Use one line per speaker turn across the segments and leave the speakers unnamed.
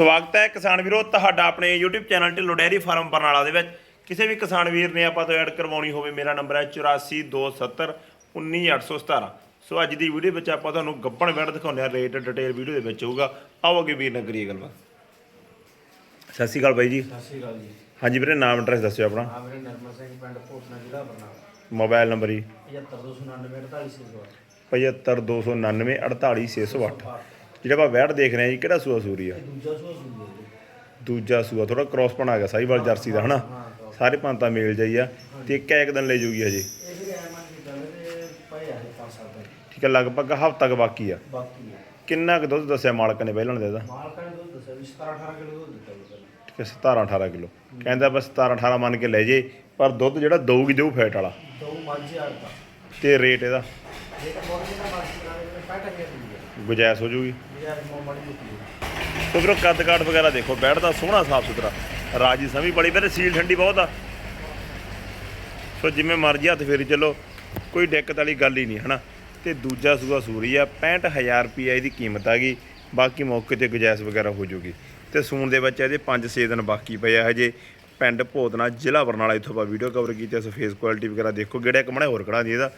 ਸਵਾਗਤ ਹੈ ਕਿਸਾਨ ਵੀਰੋ ਤੁਹਾਡਾ ਆਪਣੇ YouTube channel Dhillon dairy farm Barnala ਦੇ ਵਿੱਚ। ਕਿਸੇ ਵੀ ਕਿਸਾਨ ਵੀਰ ਨੇ ਆਪਾਂ ਤੋਂ ਐਡ ਕਰਵਾਉਣੀ ਹੋਵੇ ਮੇਰਾ ਨੰਬਰ ਹੈ 8427 19817 ਸੋ ਅੱਜ ਦੀ ਵੀਡੀਓ ਵਿੱਚ ਆਪਾਂ ਤੁਹਾਨੂੰ ਗੱਪਣ ਵੈਟ ਦਿਖਾਉਂਦੇ ਆ ਰੇਟ ਡਿਟੇਲ ਵੀਡੀਓ ਦੇ ਵਿੱਚ ਹੋਊਗਾ। ਆਓ ਅੱਗੇ ਵੀਰ ਨਾਲ ਕਰੀਏ ਗੱਲਬਾਤ। ਸਤਿ ਸ਼੍ਰੀ ਅਕਾਲ ਬਾਈ ਜੀ।
ਸਤਿ ਸ਼੍ਰੀ ਅਕਾਲ ਜੀ।
ਹਾਂਜੀ ਵੀਰੇ ਨਾਮ ਐਡਰੈਸ ਦੱਸਿਓ ਆਪਣਾ।
ਆ ਮੇਰੇ ਨਰਮਲ ਸਿੰਘ ਪਿੰਡ ਭੋਟਨਾ ਜ਼ਿਲ੍ਹਾ ਬਰਨਾਲਾ।
ਮੋਬਾਈਲ ਨੰਬਰ ਜੀ।
75299
75299 48608 ਜਿਹੜਾ ਆਪਾਂ ਵੈਟ ਦੇਖ ਰਹੇ ਹਾਂ ਜੀ ਕਿਹੜਾ ਸੂਆ ਸੂਰੀ ਆ?
ਦੂਜਾ ਸੂਆ ਸੂਆ
ਦੂਜਾ ਸੂਆ ਥੋੜਾ ਕ੍ਰਾਸ ਬਣਾ ਗਿਆ ਸਾਈਵਾਲ ਜਰਸੀ ਦਾ ਹਨਾ? ਸਾਰੇ ਪੰਤਾ ਮੇਲ ਜਾਈ ਆ ਤੇ ਇੱਕ ਇੱਕ ਦਿਨ ਲੈ ਜੂਗੀ ਹਜੇ।
ਆ
ਠੀਕ ਹੈ ਲਗਭਗ ਹਫ਼ਤਾ ਕੁ ਬਾਕੀ ਆ।
ਬਾਕੀ ਹੈ
ਕਿੰਨਾ ਕੁ ਦੁੱਧ ਦੱਸਿਆ ਮਾਲਕ ਨੇ ਪਹਿਲਾਂ ਦੇ ਦਾ
ਮਾਲਕਾਂ ਨੇ ਦੁੱਧ ਦੱਸਿਆ ਵੀ 17 18 ਕਿਲੋ ਦੁੱਧ ਦਿੱਤਾ ਜੀ ਪਹਿਲਾਂ।
ਠੀਕ ਹੈ 17 18 ਕਿਲੋ। ਕਹਿੰਦਾ ਬਸ 17 18 ਮੰਨ ਕੇ ਲੈ ਜੇ ਪਰ ਦੁੱਧ ਜਿਹੜਾ ਦਊਗੀ ਦੇਊ ਫੈਟ ਵਾਲਾ।
ਦੋ ਮਾਝੇ ਆੜ ਦਾ।
ਤੇ ਰੇਟ ਇਹਦਾ?
ਇਹ ਤਾਂ ਬਹੁਤ ਜਿਹੜਾ ਮਾਰਕੀਟ ਵਾਲੇ ਨੇ 65 ਰੁਪਏ ਦੀ ਹੈ
ਗੁਜਾਇਸ਼ ਹੋ ਜੂਗੀ
ਯਾਰ ਮੋ ਮਾੜੀ ਮੁੱਕੀ ਹੈ
ਸੋ ਵੀਰੋ ਕੱਦ ਕਾਠ ਵਗੈਰਾ ਦੇਖੋ ਬੈਠਦਾ ਸੋਹਣਾ ਸਾਫ਼ ਸੁਥਰਾ ਰਾਜੀ ਸਮੀ ਬੜੀ, ਵੀਰੇ, ਸੀਲ ਠੰਡੀ ਬਹੁਤ ਆ। ਸੋ ਜਿਵੇਂ ਮਰਜ਼ੀ ਹੱਥ ਫੇਰੀ ਚੱਲੋ, ਕੋਈ ਦਿੱਕਤ ਵਾਲੀ ਗੱਲ ਹੀ ਨਹੀਂ, ਹਨਾ? ਤੇ ਦੂਜਾ ਸੂਆ ਸੂਰੀ ਆ 65000 ਰੁਪਏ ਇਹਦੀ ਕੀਮਤ ਆ ਗਈ। ਬਾਕੀ ਮੌਕੇ ਤੇ ਗੁਜਾਇਸ਼ ਵਗੈਰਾ ਹੋ ਜੂਗੀ ਤੇ ਸੂਣ ਦੇ ਵਿੱਚ ਇਹਦੇ 5-6 ਦਿਨ ਬਾਕੀ ਪਏ ਆ ਹਜੇ। ਪਿੰਡ ਭੋਤਨਾ ਜ਼ਿਲ੍ਹਾ ਬਰਨਾਲਾ ਇੱਥੋਂ ਆਪਾਂ ਵੀਡੀਓ ਕਵਰ ਕੀਤੀ ਸੋ ਫੇਸ ਕੁਆਲਿਟੀ ਵਗੈਰਾ ਦੇਖੋ। ਗੇੜਾ ਕਮਣਾ ਹੋਰ ਕਢਾ ਦੀ ਇਹਦਾ।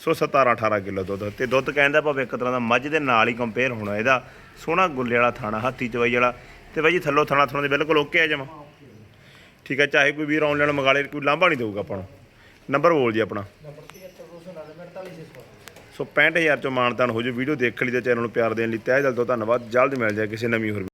ਸੋ 17-18 ਕਿਲੋ ਦੁੱਧ। ਤੇ ਦੁੱਧ ਕਹਿੰਦਾ ਭਾਵੇਂ ਇੱਕ ਤਰ੍ਹਾਂ ਦਾ ਮੱਝ ਦੇ ਨਾਲ ਹੀ ਕੰਪੇਅਰ ਹੋਣਾ, ਇਹਦਾ ਸੋਹਣਾ ਗੁੱਲੇ ਵਾਲਾ ਥਾਣਾ, ਹੱਥੀ ਚਵਾਈ ਵਾਲਾ। ਤੇ ਬਾਈ ਜੀ, ਥੱਲੋਂ ਥਾਣਾ ਥਾਣਾ ਦੇ ਬਿਲਕੁਲ ਓਕੇ ਆ ਜਮਾ। ਠੀਕ ਹੈ ਚਾਹੇ ਕੋਈ ਵੀਰ ਆਨਲਾਈਨ ਮੰਗਾ ਲੇ, ਕੋਈ ਲਾਂਭਾ ਨਹੀਂ ਦੇਊਗਾ ਆਪਾਂ ਨੂੰ। ਨੰਬਰ ਬੋਲ ਜੀ ਆਪਣਾ।
ਨੰਬਰ 73299
ਸੋ 65000 ਚੋਂ ਮਾਨਤਾਨ ਹੋ ਜੂ ਵੀਡੀਓ ਦੇਖਣ ਲਈ ਤੇ ਚੈਨਲ ਨੂੰ ਪਿਆਰ ਦੇਣ ਲਈ ਤਹਿ ਦਿਲ ਤੋਂ ਧੰਨਵਾਦ। ਜਲਦ ਮਿਲ ਜਾਏ ਕਿਸੇ ਨਵੀਂ ਹੋਰ